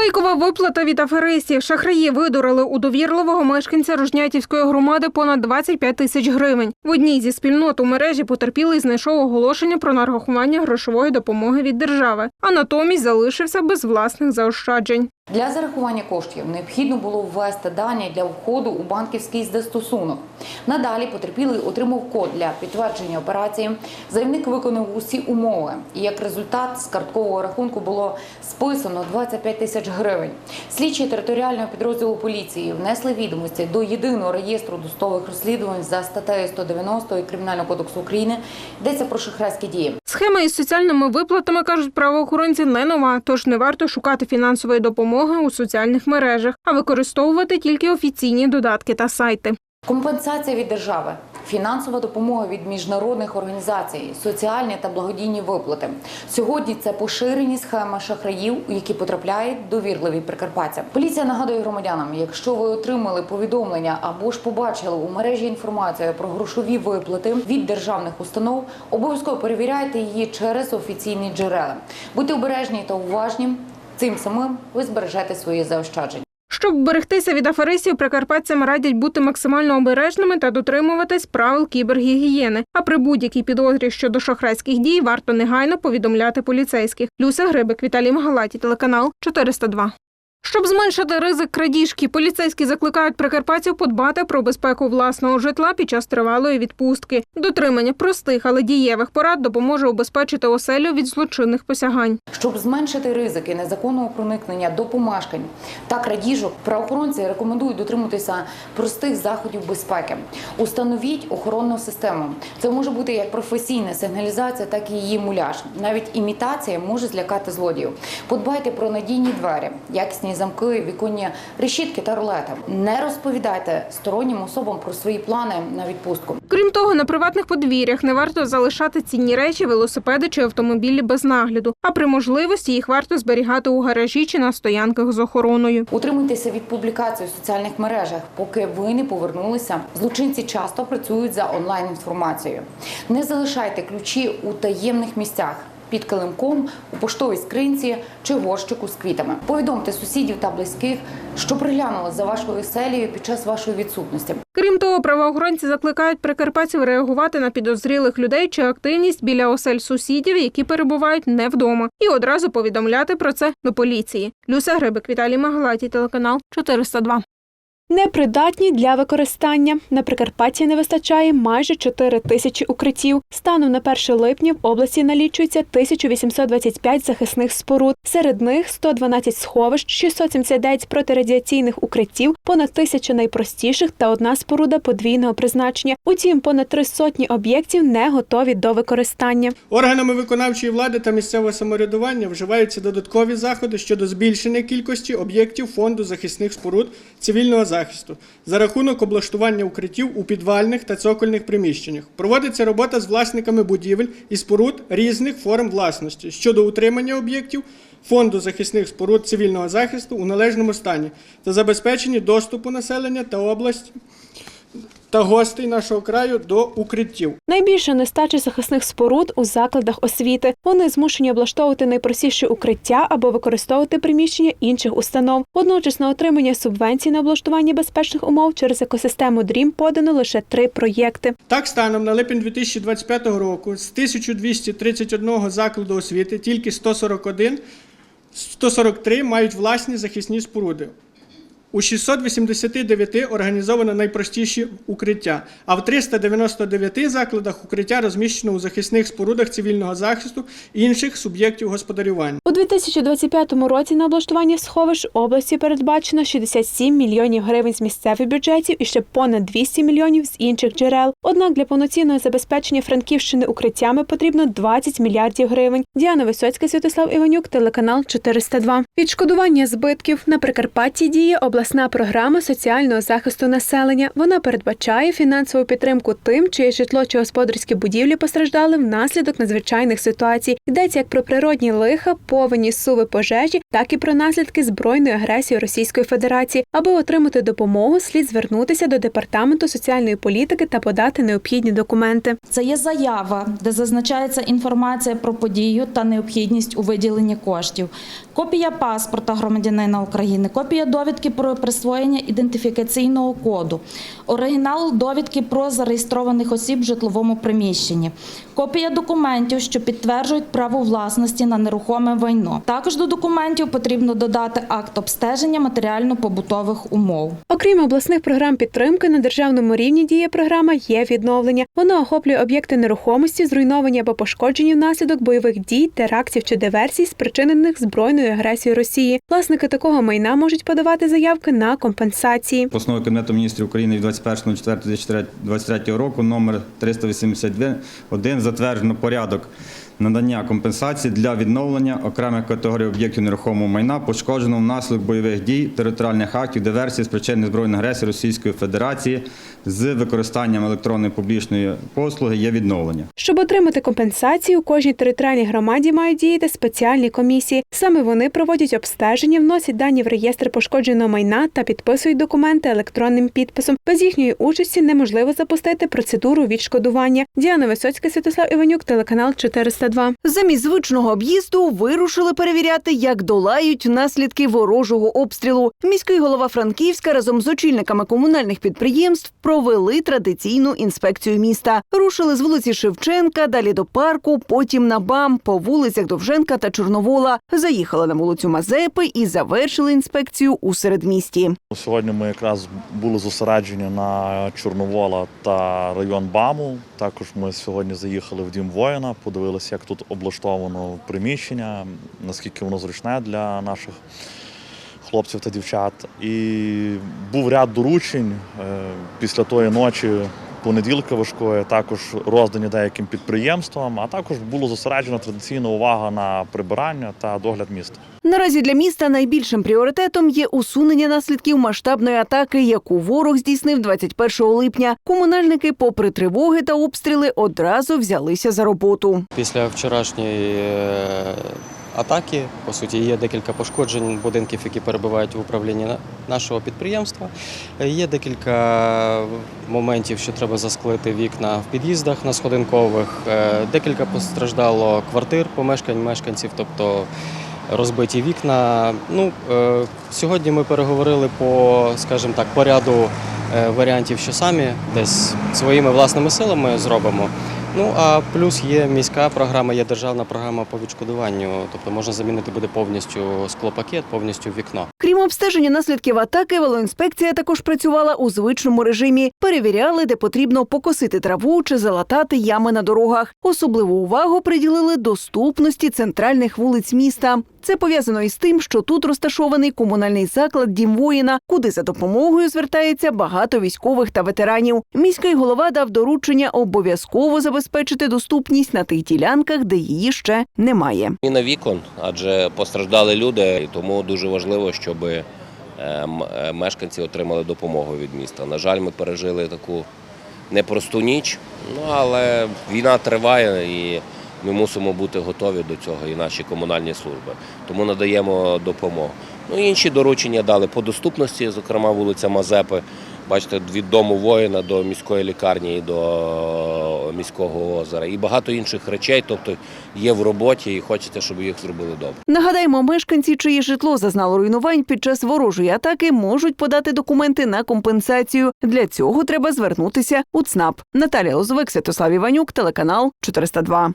Фейкова виплата від аферистів. Шахраї видурили у довірливого мешканця Рожнятівської громади понад 25 тисяч гривень. В одній зі спільнот у мережі потерпілий знайшов оголошення про нарахування грошової допомоги від держави, а натомість залишився без власних заощаджень. Для зарахування коштів необхідно було ввести дані для входу у банківський застосунок. Надалі потерпілий отримав код для підтвердження операції. Заявник виконав усі умови, і як результат з карткового рахунку було списано 25 тисяч гривень. Слідчі територіального підрозділу поліції внесли відомості до єдиного реєстру досудових розслідувань за статтею 190 Кримінального кодексу України. Йдеться про шахрайські дії. Схема із соціальними виплатами кажуть правоохоронці не нова, тож не варто шукати фінансової допомоги у соціальних мережах, а використовувати тільки офіційні додатки та сайти. Компенсація від держави, фінансова допомога від міжнародних організацій, соціальні та благодійні виплати. Сьогодні це поширені схеми шахраїв, у які потрапляють довірливі прикарпаття. Поліція нагадує громадянам, якщо ви отримали повідомлення або ж побачили у мережі інформацію про грошові виплати від державних установ, обов'язково перевіряйте її через офіційні джерела. Будьте обережні та уважні. Цим самим ви збережете свої заощадження. Щоб берегтися від аферистів, прикарпатцям радять бути максимально обережними та дотримуватись правил кібергігієни. А при будь-якій підозрі щодо шахрайських дій варто негайно повідомляти поліцейських. Люся Грибик, Віталій Магалаті, телеканал 402. Щоб зменшити ризик крадіжки, поліцейські закликають прикарпатців подбати про безпеку власного житла під час тривалої відпустки. Дотримання простих, але дієвих порад допоможе убезпечити оселю від злочинних посягань. Щоб зменшити ризики незаконного проникнення до помешкань та крадіжок, правоохоронці рекомендують дотримуватися простих заходів безпеки. Установіть охоронну систему. Це може бути як професійна сигналізація, так і її муляж. Навіть імітація може злякати злодіїв. Подбайте про надійні двері, якісні замки, віконні решітки та рулети. Не розповідайте стороннім особам про свої плани на відпустку. Крім того, на приватних подвір'ях не варто залишати цінні речі, велосипеди чи автомобілі без нагляду. А при можливості їх варто зберігати у гаражі чи на стоянках з охороною. Утримуйтеся від публікацій у соціальних мережах, поки ви не повернулися. Злочинці часто працюють за онлайн інформацією. Не залишайте ключі у таємних місцях. Під килимком, у поштовій скринці чи горщику з квітами. Повідомте сусідів та близьких, що приглянули за вашою селею під час вашої відсутності. Крім того, правоохоронці закликають прикарпатців реагувати на підозрілих людей чи активність біля осель сусідів, які перебувають не вдома, і одразу повідомляти про це до поліції. Люся Грибик, Віталій Магалаті, телеканал 402. Непридатні для використання. На Прикарпатті не вистачає майже 4 тисячі укриттів. Станом на 1 липня в області налічується 1825 захисних споруд. Серед них 112 сховищ, 679 протирадіаційних укриттів, понад тисяча найпростіших та одна споруда подвійного призначення. Утім, понад три сотні об'єктів не готові до використання. Органами виконавчої влади та місцевого самоврядування вживаються додаткові заходи щодо збільшення кількості об'єктів фонду захисних споруд цивільного захисту за рахунок облаштування укриттів у підвальних та цокольних приміщеннях. Проводиться робота з власниками будівель і споруд різних форм власності щодо утримання об'єктів фонду захисних споруд цивільного захисту у належному стані та забезпечення доступу населення та області та гостей нашого краю до укриттів. Найбільша нестача захисних споруд у закладах освіти. Вони змушені облаштовувати найпростіші укриття або використовувати приміщення інших установ. Водночас на отримання субвенцій на облаштування безпечних умов через екосистему ДРІМ подано лише три проєкти. Так, станом на липень 2025 року з 1231 закладу освіти тільки 141, 143 мають власні захисні споруди. У 689 організовано найпростіші укриття, а в 399 закладах укриття розміщено у захисних спорудах цивільного захисту інших суб'єктів господарювання. У 2025 році на облаштування сховищ області передбачено 67 мільйонів гривень з місцевих бюджетів і ще понад 200 мільйонів з інших джерел. Однак для повноцінного забезпечення Франківщини укриттями потрібно 20 мільярдів гривень. Діана Висоцька, Святослав Іванюк, телеканал 402. Відшкодування збитків на Прикарпатті діє обласна програма соціального захисту населення. Вона передбачає фінансову підтримку тим, чиє житло чи господарські будівлі постраждали внаслідок надзвичайних ситуацій. Йдеться як про природні лиха, повені, суви пожежі, так і про наслідки збройної агресії Російської Федерації. Аби отримати допомогу, слід звернутися до департаменту соціальної політики та подати необхідні документи. Це є заява, де зазначається інформація про подію та необхідність у виділенні коштів. Копія паспорта громадянина України, копія довідки про присвоєння ідентифікаційного коду, оригінал довідки про зареєстрованих осіб в житловому приміщенні, копія документів, що підтверджують право власності на нерухоме майно. Також до документів потрібно додати акт обстеження матеріально-побутових умов. Окрім обласних програм підтримки, на державному рівні діє програма є відновлення. Вона охоплює об'єкти нерухомості, зруйновані або пошкоджені внаслідок бойових дій, терактів чи диверсій, спричинених збройною агресією Росії. Власники такого майна можуть подавати заявки на компенсації. Постанови Кабінету міністрів України від 21.04.2023 року номер 382.1 затверджено порядок надання компенсації для відновлення окремих категорій об'єктів нерухомого майна, пошкодженого внаслідок бойових дій, територіальних актів, диверсії, спричинених збройної агресії Російської Федерації з використанням електронної публічної послуги є відновлення. Щоб отримати компенсацію, у кожній територіальній громаді мають діяти спеціальні комісії. Саме вони проводять обстеження, вносять дані в реєстр пошкодженого майна та підписують документи електронним підписом. Без їхньої участі неможливо запустити процедуру відшкодування. Діана Висоцька, Святослав Іванюк, телеканал 402. Замість звичного об'їзду вирушили перевіряти, як долають наслідки ворожого обстрілу. Міський голова Франківська разом з очільниками комунальних підприємств провели традиційну інспекцію міста. Рушили з вулиці Шевченка, далі до парку, потім на БАМ, по вулицях Довженка та Чорновола. Заїхали на вулицю Мазепи і завершили інспекцію у середмісті. Сьогодні ми якраз були зосереджені на Чорновола та район БАМу. Також ми сьогодні заїхали в дім воїна, подивилися, як тут облаштовано приміщення, наскільки воно зручне для наших хлопців та дівчат. І був ряд доручень е, після тої ночі. Понеділка важкої також роздані деяким підприємствам, а також було зосереджена традиційна увага на прибирання та догляд міста. Наразі для міста найбільшим пріоритетом є усунення наслідків масштабної атаки, яку ворог здійснив 21 липня. Комунальники, попри тривоги та обстріли, одразу взялися за роботу. Після вчорашньої е, атаки, по суті, є декілька пошкоджень будинків, які перебувають в управлінні нашого підприємства. Є декілька моментів, що треба засклити вікна в під'їздах на сходинкових. Е, Декілька постраждало квартир, помешкань мешканців, тобто розбиті вікна. Ну, е, сьогодні ми переговорили по, скажімо так, по ряду е, варіантів, що самі десь своїми власними силами зробимо. Ну а плюс є міська програма, є державна програма по відшкодуванню, тобто можна замінити буде повністю склопакет, повністю вікно. Крім обстеження наслідків атаки, велоінспекція також працювала у звичному режимі. Перевіряли, де потрібно покосити траву чи залатати ями на дорогах. Особливу увагу приділили доступності центральних вулиць міста. Це пов'язано із тим, що тут розташований комунальний заклад Дім воїна, куди за допомогою звертається багато військових та ветеранів. Міський голова дав доручення обов'язково забезпечити доступність на тих ділянках, де її ще немає. Міна вікон, адже постраждали люди, і тому дуже важливо, щоб е, е, мешканці отримали допомогу від міста. На жаль, ми пережили таку непросту ніч, ну але війна триває і ми мусимо бути готові до цього, і наші комунальні служби. Тому надаємо допомогу. Ну, інші доручення дали по доступності, зокрема вулиця Мазепи. Бачите, від дому воїна до міської лікарні і до міського озера. І багато інших речей, тобто є в роботі і хочеться, щоб їх зробили добре. Нагадаємо, мешканці, чиє житло зазнало руйнувань під час ворожої атаки, можуть подати документи на компенсацію. Для цього треба звернутися у ЦНАП. Наталія Лозовик, Святослав Іванюк, телеканал 402.